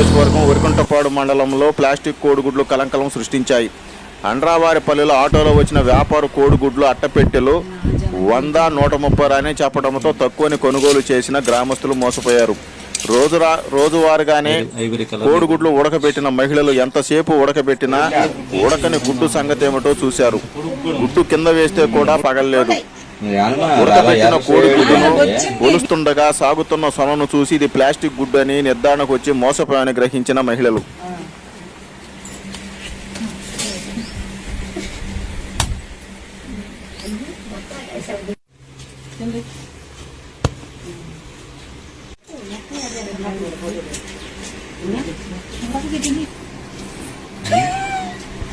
కోటపాడు మండలంలో ప్లాస్టిక్ కోడిగుడ్లు కలంకలం సృష్టించాయి. అండ్రావారిపల్లిలో ఆటోలో వచ్చిన వ్యాపార కోడిగుడ్లు అట్టపెట్టెలు వంద నూట ముప్పై అని చెప్పడంతో తక్కువని కొనుగోలు చేసిన గ్రామస్తులు మోసపోయారు. రోజురా రోజువారుగానే కోడిగుడ్లు ఉడకబెట్టిన మహిళలు ఎంతసేపు ఉడకబెట్టినా ఉడకని గుడ్డు సంగతి ఏమిటో చూశారు. గుడ్డు కింద వేస్తే కూడా పగలలేదు. ఉడకబెట్టిన కోడిగుడ్డును ఒలుస్తుండగా సాగుతున్న సొనను చూసి ఇది ప్లాస్టిక్ గుడ్డు అని నిర్ధారణకు వచ్చి మోసపోయాని గ్రహించిన మహిళలు.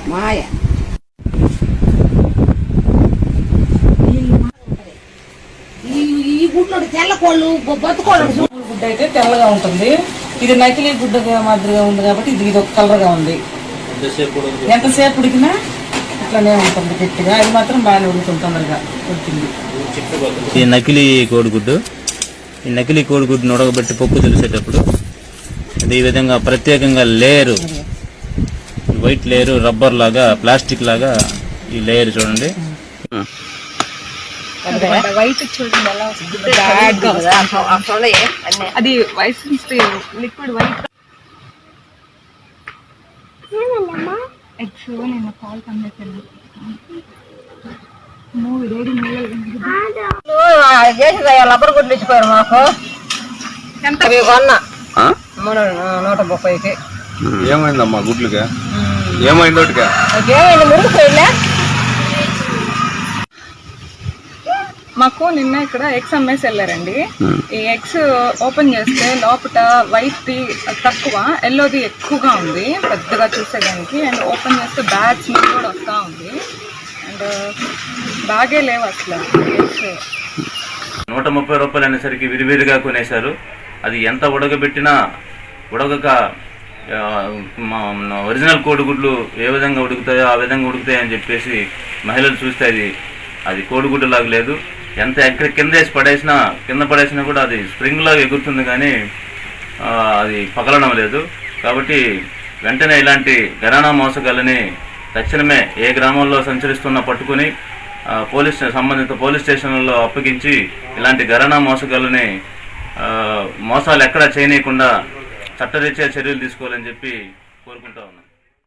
మాయ ఈ ఈ గుడ్లు తెల్ల కోళ్ళు బతుకోళ్ళు గుడ్డ అయితే తెల్లగా ఉంటుంది. ఇది నకిలీ గుడ్డ మాదిరిగా ఉంది కాబట్టి ఇది ఇది ఒక కలర్గా ఉంది. ఎంతసేపు ఉడికినా ఇట్లానే ఉంటుంది గట్టిగా. అది మాత్రం బాగానే ఉడుకుతుంది తొందరగా ఉడికింది. ఈ నకిలీ కోడిగుడ్డు ఈ నకిలీ కోడిగుడ్డును ఉడకబెట్టి పప్పు తెలిసేటప్పుడు అది ఈ విధంగా ప్రత్యేకంగా లేయరు. వైట్ లేయరు రబ్బర్ లాగా ప్లాస్టిక్ లాగా ఈ లేయర్ చూడండి. వైట్ చూడండి ఎలా వస్తుంది. అది. వైట్ లిక్విడ్ వైట్ ఎగ్స్ నేను కాల్ పంపించాను మూడు వేడి లబ్బర్ గుడ్లు ఇచ్చిపోయారు మాకు. ఎంత? కొన్న. నూట ముప్పైకి. ఏమైందమ్మా గుడ్లుగా? ఏమైంది ఒకటిగా మాకు నిన్న ఇక్కడ ఎగ్స్ అమ్మేసి వెళ్ళారండి. ఈ ఎగ్స్ ఓపెన్ చేస్తే లోపల వైట్ తక్కువ ఎల్లోది ఎక్కువగా ఉంది పెద్దగా చూసేదానికి. అండ్ ఓపెన్ చేస్తే బ్యాడ్ స్మెల్ కూడా వస్తూ ఉంది. అండ్ బాగే లేవు అసలు. ఎగ్స్ నూట ముప్పై రూపాయలు అనేసరికి విరివిరిగా కొనేశారు. అది ఎంత ఉడకబెట్టినా ఉడకక ఒరిజినల్ కోడిగుడ్లు ఏ విధంగా ఉడుకుతాయో ఆ విధంగా ఉడుకుతాయి అని చెప్పేసి మహిళలు చూస్తే అది అది కోడిగుడ్డు లాగా లేదు. ఎంత ఎక్కడ కింద వేసి పడేసినా కింద పడేసినా కూడా అది స్ప్రింగ్లో ఎగురుతుంది కానీ అది పగలడం లేదు. కాబట్టి వెంటనే ఇలాంటి ఘరానా మోసగాళ్ళని తక్షణమే ఏ గ్రామంలో సంచరిస్తున్నా పట్టుకుని పోలీస్ సంబంధిత పోలీస్ స్టేషన్లలో అప్పగించి ఇలాంటి ఘరానా మోసగాళ్ళని మోసాలు ఎక్కడా చేయనీయకుండా చట్టరీత్యా చర్యలు తీసుకోవాలని చెప్పి కోరుకుంటా ఉన్నాను.